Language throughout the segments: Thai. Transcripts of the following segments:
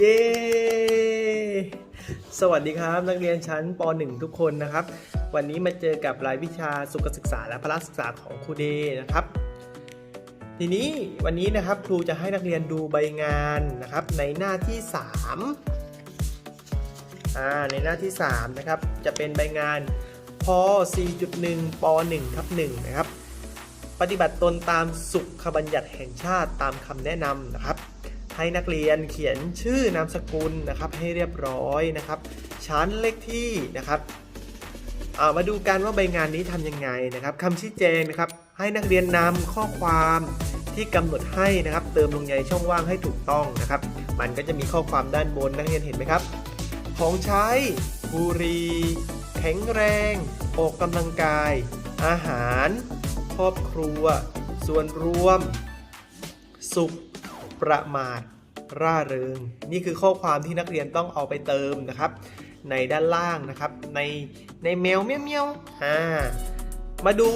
เย้ สวัสดีครับ นักเรียนชั้นป .1 ทุกคนนะครับ วันนี้มาเจอกับรายวิชาสุขศึกษาและพละศึกษาของครูเดนะครับ ทีนี้วันนี้นะครับครูจะให้นักเรียนดูใบงานนะครับ ในหน้าที่3อ่าในหน้าที่3นะครับจะเป็นใบงานพ 4.1 ป .1 ทับ1นะครับ ปฏิบัติตนตามสุขบัญญัติแห่งชาติตามคำแนะนำนะครับ ให้นักเรียนเขียนชื่อนามสกุลนะครับให้เรียบร้อยนะครับ ชั้นเลขที่นะครับามาดูกันว่าใบงานนี้ทำยังไงนะครับคำชี้แจงนะครับ ให้นักเรียนนำข้อความที่กำหนดให้นะครับ เติมลงในช่องว่างให้ถูกต้องนะครับ มันก็จะมีข้อความด้านบนนักเรียนเห็นไหมครับ ของใช้บุหรีแข็งแรง ออกกำลังกาย อาหาร ครอบครัว ส่วนรวม สุข ประมาทร่าเริง นี่คือข้อความที่นักเรียนต้องเอาไปเติมนะครับ ในด้านล่างนะครับ ในในแมวเมียวเมียวอ่ามาดู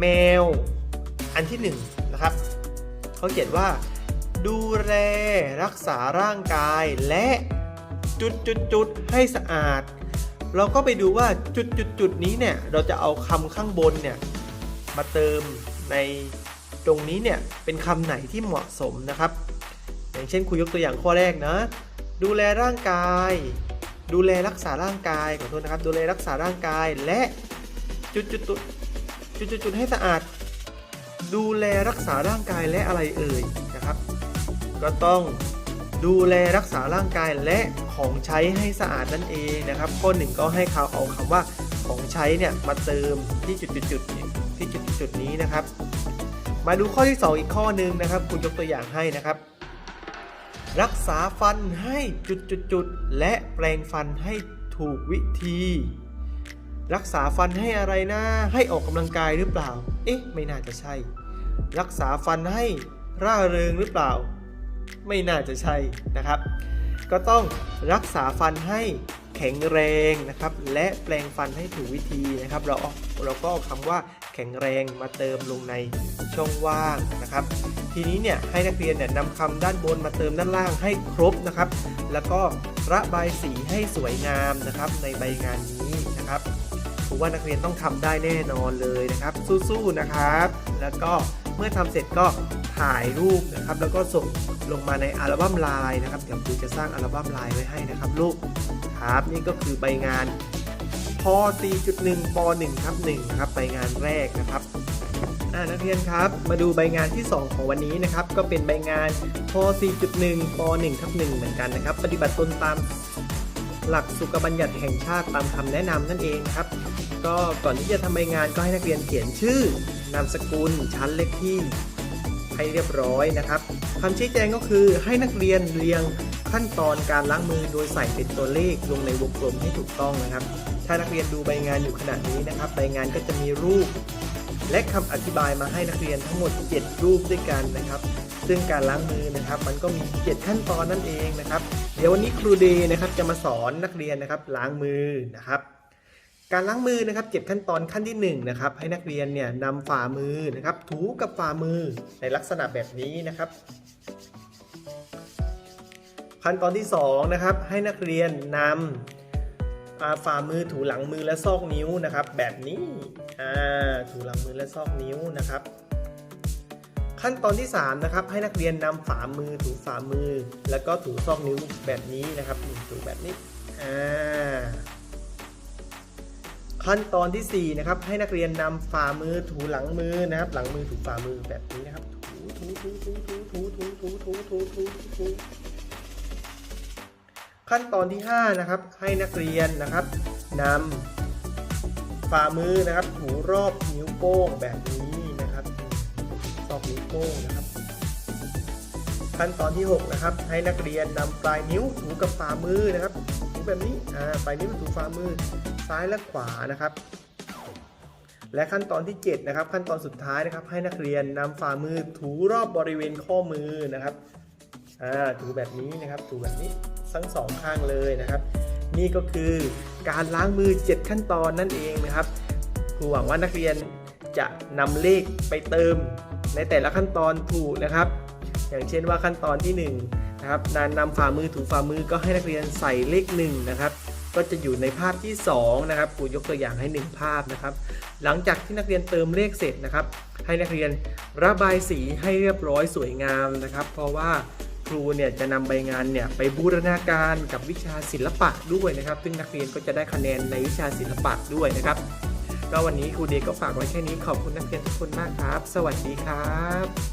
แมวอันที่หนึ่งนะครับเขาเขียนว่า ดูแลรักษาร่างกายและจุดจุดจุดให้สะอาด เราก็ไปดูว่าจุดจุดจุดนี้เนี่ย เราจะเอาคำข้างบนเนี่ย มาเติมใน ตรงนี้เนี่ยเป็นคำไหนที่เหมาะสมนะครับ อย่างเช่นครูยกตัวอย่างข้อแรกนะดูแลร่างกาย ดูแลรักษาร่างกายขอโทษนะครับ ดูแลรักษาร่างกายและจุดจุดจุดจุดจุดจุดให้สะอาด ดูแลรักษาร่างกายและอะไรเอ่ยนะครับ ก็ต้องดูแลรักษาร่างกายและของใช้ให้สะอาดนั่นเองนะครับ ข้อหนึ่งก็ให้เขาเอาคำว่าของใช้เนี่ยมาเติมที่จุดจุดจุดที่จุดจุดจุดนี้นะครับ มาดูข้อที่ 2 อีกข้อหนึ่งนะครับ คุณยกตัวอย่างให้นะครับ รักษาฟันให้จุดจุดจุดและแปรงฟันให้ถูกวิธี รักษาฟันให้อะไรนะ ให้ออกกำลังกายหรือเปล่า เอ๊ะ ไม่น่าจะใช่ รักษาฟันให้ร่าเริงหรือเปล่า ไม่น่าจะใช่นะครับ ก็ต้องรักษาฟันให้แข็งแรงนะครับ และแปลงฟันให้ถูกวิธีนะครับ เราเอาเราก็เอาคำว่า แข็งแรงมาเติมลงในช่องว่างนะครับ ทีนี้เนี่ยให้นักเรียนเนี่ยนำคำด้านบนมาเติมด้านล่างให้ครบนะครับ แล้วก็ระบายสีให้สวยงามนะครับในใบงานนี้นะครับผมว่านักเรียนต้องทำได้แน่นอนเลยนะครับ สู้ๆนะครับ แล้วก็เมื่อทำเสร็จก็ถ่ายรูปนะครับ แล้วก็ส่งลงมาในอัลบั้มลน์นะครับเดี๋ยวครูจะสร้างอัลบั้มลน์ไว้ให้นะครับ ลูกครับนี่ก็คือใบงาน พ4.1ป1ทับ1นะครับใบงานแรกนะครับนักเรียนครับ มาดูใบงานที่ 2 ของวันนี้นะครับ ก็เป็นใบงานพ4.1ป1ทับ1เหมือนกันนะครับ ปฏิบัติตนตามหลักสุขบัญญัติแห่งชาติตามคำแนะนำนั่นเองครับ ก็ก่อนที่จะทำใบงานก็ให้นักเรียนเขียนชื่อนามสกุลชั้นเลขที่ให้เรียบร้อยนะครับคำชี้แจงก็คือให้นักเรียนเรียง ขั้นตอนการล้างมือโดยใส่เป็นตัวเลขลงในวงกลมให้ถูกต้องนะครับ ถ้านักเรียนดูใบงานอยู่ขณะนี้นะครับ ใบงานก็จะมีรูป และคำอธิบายมาให้นักเรียนทั้งหมด 7 รูปด้วยกันนะครับ ซึ่งการล้างมือนะครับ มันก็มี 7 ขั้นตอนนั่นเองนะครับ เดี๋ยววันนี้ครูเดย์นะครับจะมาสอนนักเรียนนะครับล้างมือนะครับการล้างมือนะครับ7ขั้นตอนขั้นที่1นะครับให้นักเรียนเนี่ยนำฝ่ามือนะครับถูกับฝ่ามือในลักษณะแบบนี้นะครับ ขั้นตอนที่2นะครับให้นักเรียนนำฝ่ามือถูหลังมือและซอกนิ้วนะครับ แบบนี้ถูหลังมือและซอกนิ้วนะครับ ขั้นตอนที่3นะครับให้นักเรียนนำฝ่ามือถูฝ่ามือ แล้วก็ถูซอกนิ้วแบบนี้นะครับถูแบบนี้ขั้นตอนที่4นะครับให้นักเรียนนำฝ่ามือถูหลังมือนะครับ หลังมือถูฝ่ามือแบบนี้นะครับถูถูถูถูถูถูถูถูถูถูถู ขั้นตอนที่ 5 นะครับ ให้นักเรียนนะครับนำฝ่ามือนะครับถูรอบนิ้วโป้งแบบนี้นะครับรอบนิ้วโป้งนะครับ ขั้นตอนที่ 6 นะครับ ให้นักเรียนนำปลายนิ้วถูกับฝ่ามือนะครับถูแบบนี้อ่าปลายนิ้วถูฝ่ามือซ้ายและขวานะครับและขั้นตอนที่ 7 นะครับ ขั้นตอนสุดท้ายนะครับ ให้นักเรียนนำฝ่ามือถูรอบบริเวณข้อมือนะครับ อ่าถูแบบนี้นะครับ ถูแบบนี้ทั้งสองข้างเลยนะครับ นี่ก็คือการล้างมือ 7 ขั้นตอนนั่นเองนะครับครูหวังว่านักเรียนจะนำเลขไปเติมในแต่ละขั้นตอนถูกนะครับ อย่างเช่นว่าขั้นตอนที่นะครับการนำฝ่ามือถูฝ่ามือก็ให้นักเรียนใส่เลขหนึ่งนะครับก็จะอยู่ในภาพที่สองนะครับครูยกตัวอย่างให้หนึ่งภาพนะครับ หลังจากที่นักเรียนเติมเลขเสร็จนะครับ ให้นักเรียนระบายสีให้เรียบร้อยสวยงามนะครับ เพราะว่า รูเนี่ยจะนำใบงานเนี่ยไปบูรณาการกับวิชาศิลปะด้วยนะครับ ซึ่งนักเรียนก็จะได้คะแนนในวิชาศิลปะด้วยนะครับก็วันนี้ครูเดก็ฝากไว้แค่นี้ขอบคุณนักเรียนทุกคนมากครับ สวัสดีครับ